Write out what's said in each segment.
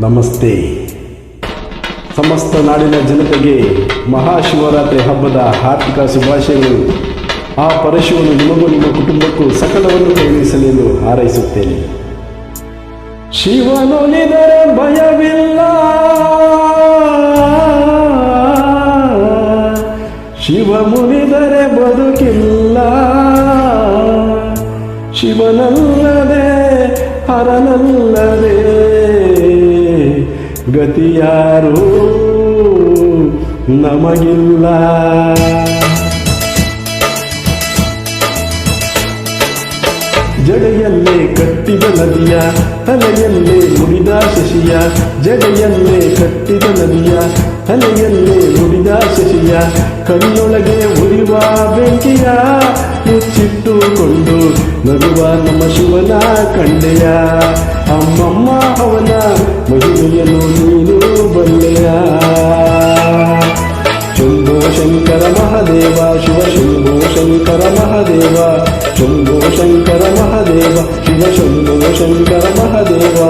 ನಮಸ್ತೆ. ಸಮಸ್ತ ನಾಡಿನ ಜನತೆಗೆ ಮಹಾಶಿವರಾತ್ರಿ ಹಬ್ಬದ ಹಾರ್ದಿಕ ಶುಭಾಶಯಗಳು. ಆ ಪರಶುವನ್ನು ನಿಮಗೂ ನಿಮ್ಮ ಕುಟುಂಬಕ್ಕೂ ಸಕಲವನ್ನು ಕೈಗೊಳಿಸಲಿ ಎಂದು ಹಾರೈಸುತ್ತೇನೆ. ಶಿವನೊಲಿದರೆ ಭಯವಿಲ್ಲ. ಶಿವ ಮುನಿದರೆ ಬದುಕಿಲ್ಲ. ಶಿವನಲ್ಲದೆ ಹರನಲ್ಲದೆ ಗತಿಯಾರು ನಮಗಿಲ್ಲ. ಜಡೆಯಲ್ಲೇ ಕಟ್ಟಿದ ನದಿಯ, ತಲೆಯಲ್ಲೇ ಮುಡಿದ ಶಶಿಯ, ಜಡೆಯಲ್ಲೇ ಕಟ್ಟಿದ ನದಿಯ, ತಲೆಯಲ್ಲೇ ಮುಡಿದ ಶಶಿಯ, ಕಣ್ಣೊಳಗೆ ಉರಿವ ಬೆಂಕಿಯ, ಮುಚ್ಚಿಟ್ಟುಕೊಂಡು ನಗುವ ನಮ್ಮ ಶಿವನ ಕಂಡೆಯ. ಅವನ ಮಹಿಮೆಯನ್ನು ನೀನು ಬಲ್ಲೆಯ ಶಂಭೋ ಶಂಕರ ಮಹಾದೇವ, ಶಿವ ಶಂಭೋ ಶಂಕರ ಮಹಾದೇವ, ಶಂಭೋ ಶಂಕರ ಮಹಾದೇವ, ಶಿವ ಶಂಭೋ ಶಂಕರ ಮಹಾದೇವ.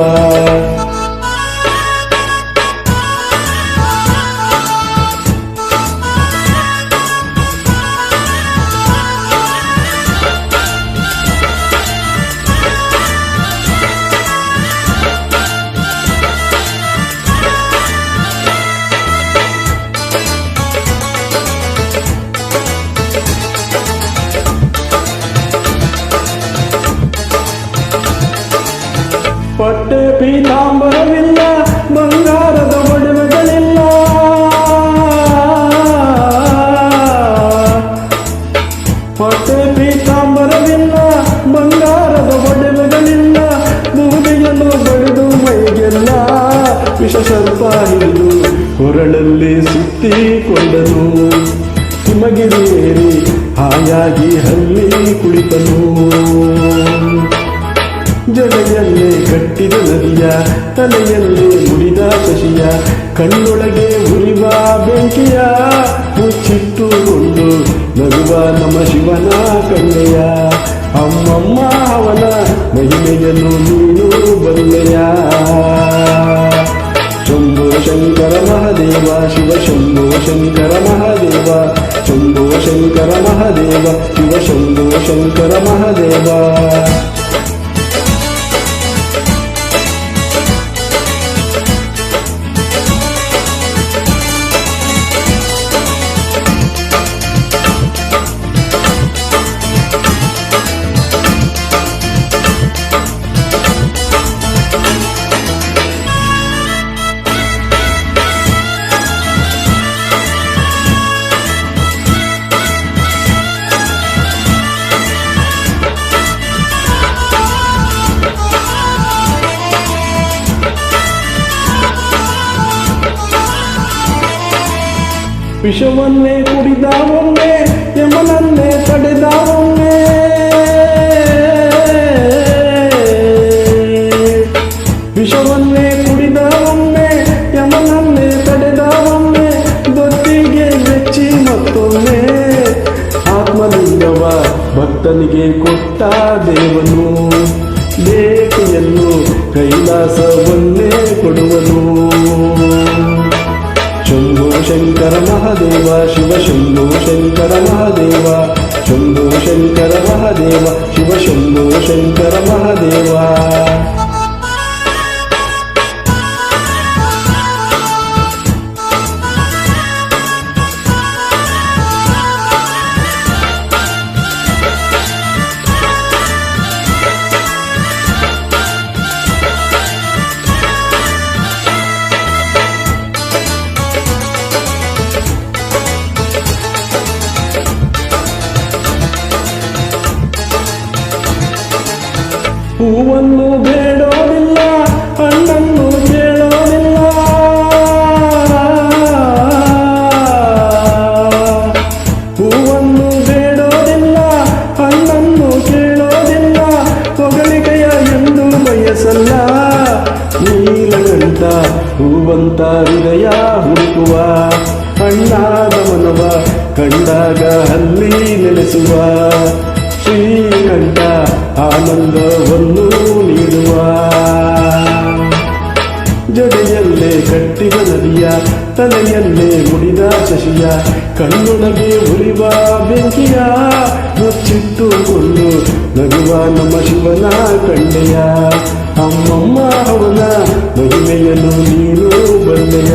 ಪೀತಾಂಬರವಿಲ್ಲ, ಬಂಗಾರದ ಒಡವೆಗಳಿಲ್ಲ ಮತ್ತೆ ಪೀತಾಂಬರವಿಲ್ಲ, ಬಂಗಾರದ ಒಡವೆಗಳಿಲ್ಲ ಬೂದಿಯನ್ನು ಬಡಿದು ಮೈಗೆಲ್ಲ ವಿಷ ಸ್ವಲ್ಪ ಹಿಡಿದು ಕೊರಳಲ್ಲಿ ಸುತ್ತಿಕೊಂಡನು. ಹಿಮಗಿರಿಯೇರಿ ಹಾಯಾಗಿ ಹಲ್ಲಿ ಕುಳಿತನು. ಜಡೆಯಲ್ಲೇ ಕಟ್ಟಿದ ನದಿಯ, ತಲೆಯಲ್ಲೇ ಮುಡಿದ ಶಶಿಯ ಕಣ್ಣೊಳಗೆ ಉರಿವ ಬೆಂಕಿಯ, ಮುಚ್ಚಿಟ್ಟುಕೊಂಡು ನಗುವ ನಮ್ಮ ಶಿವನ ಕಣ್ಣೆಯ. ಅಮ್ಮಮ್ಮ, ಅವನ ಮಹಿಮೆಯನ್ನು ನೀನು ಬಲ್ಲೆಯ ಶಂಭೋ ಶಂಕರ ಮಹಾದೇವ, ಶಿವ ಶಂಭೋ ಶಂಕರ ಮಹಾದೇವ, ಶಂಭೋ ಶಂಕರ ಮಹಾದೇವ, ಶಿವ ಶಂಭೋ ಶಂಕರ ಮಹಾದೇವ. ವಿಷವನ್ನೇ ಕುಡಿದ ಒಮ್ಮೆ, ಯಮನನ್ನೇ ತಡೆದ ಒಮ್ಮೆ. ವಿಷವನ್ನೇ ಕುಡಿದ ಒಮ್ಮೆ, ಯಮನನ್ನೇ ತಡೆದ ಒಮ್ಮೆ, ಗೊತ್ತಿಗೆ ಬೆಚ್ಚಿ ಮತ್ತೊಮ್ಮೆ. ಆತ್ಮಲಿಂಗವ ಭಕ್ತನಿಗೆ ಕೊಟ್ಟ ದೇವನು, ಲೇಖೆಯನ್ನು ಕೈಲಾಸವನ್ನೇ ಕೊಡುವನು. ಶಂಭೋ ಶಂಕರ ಮಹಾದೇವ ಶಿವ ಶಂಭೋ ಶಂಕರ ಮಹಾದೇವ ಶಂಭೋ ಶಂಕರ ಮಹಾದೇವ ಶಿವ ಶಂಭೋ ಶಂಕರ ಹೂವನ್ನು ಬೇಡೋದಿಲ್ಲ, ಹಣ್ಣನ್ನು ಕೇಳೋದಿಲ್ಲ. ಹೂವನ್ನು ಬೇಡೋದಿಲ್ಲ, ಹಣ್ಣನ್ನು ಕೇಳೋದಿಲ್ಲ, ಹೊಗಳಿಕೆಯ ಎಂದು ಬಯಸಲ್ಲ. ನೀಲಗಂಟ ಹೂವಂತ ಹೃದಯ ಹುಡುಕುವ ಹಣ್ಣಾದ ಮನವ ಕಂಡಾಗ ಅಲ್ಲಿ ನೆಲೆಸುವ. ಶ್ರೀಕಂಠ ಆನಂದವನ್ನು ಕಟ್ಟಿದ ನದಿಯ ತಲೆಯಲ್ಲೇ ಮುಡಿದ ಶಶಿಯ ಕಣ್ಣೊಳಗೆ ಉರಿವ ಬೆಂಕಿಯ ಮುಚ್ಚಿಟ್ಟುಕೊಂಡು ನಗುವ ನಮ್ಮ ಶಿವನ ಕಂಡೆಯ ಅಮ್ಮಮ್ಮ, ಅವನ ಮಹಿಮೆಯನ್ನು ನೀನು ಬಂದೆಯ.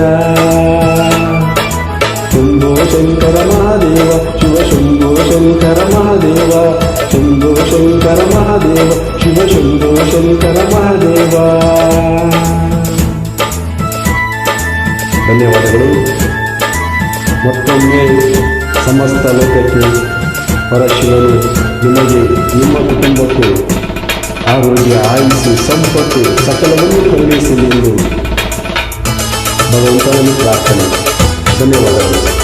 ಶಂಭೋ ಶಂಕರ ಮಹಾದೇವ, ಶಿವ ಶಂಭೋ ಶಂಕರ ಮಹಾದೇವ ಶಂಭೋ ಶಂಕರ ಮಹಾದೇವ, ಶಿವ ಶಂಭೋ ಶಂಕರ ಮಹಾದೇವ. ಧನ್ಯವಾದಗಳು. ಮತ್ತೊಮ್ಮೆ ಸಮಸ್ತ ಲೋಕಕ್ಕೆ ಪರಶಿವನು ನಿಮಗೆ ನಿಮ್ಮ ಕುಟುಂಬಕ್ಕೂ ಆರೋಗ್ಯ, ಆಯುಸ್ಸು, ಸಂಪತ್ತು ಸಕಲವನ್ನು ಕರುಣಿಸಲಿ ಎಂದು ಭಗವಂತನನ್ನು ಪ್ರಾರ್ಥನೆ. ಧನ್ಯವಾದಗಳು.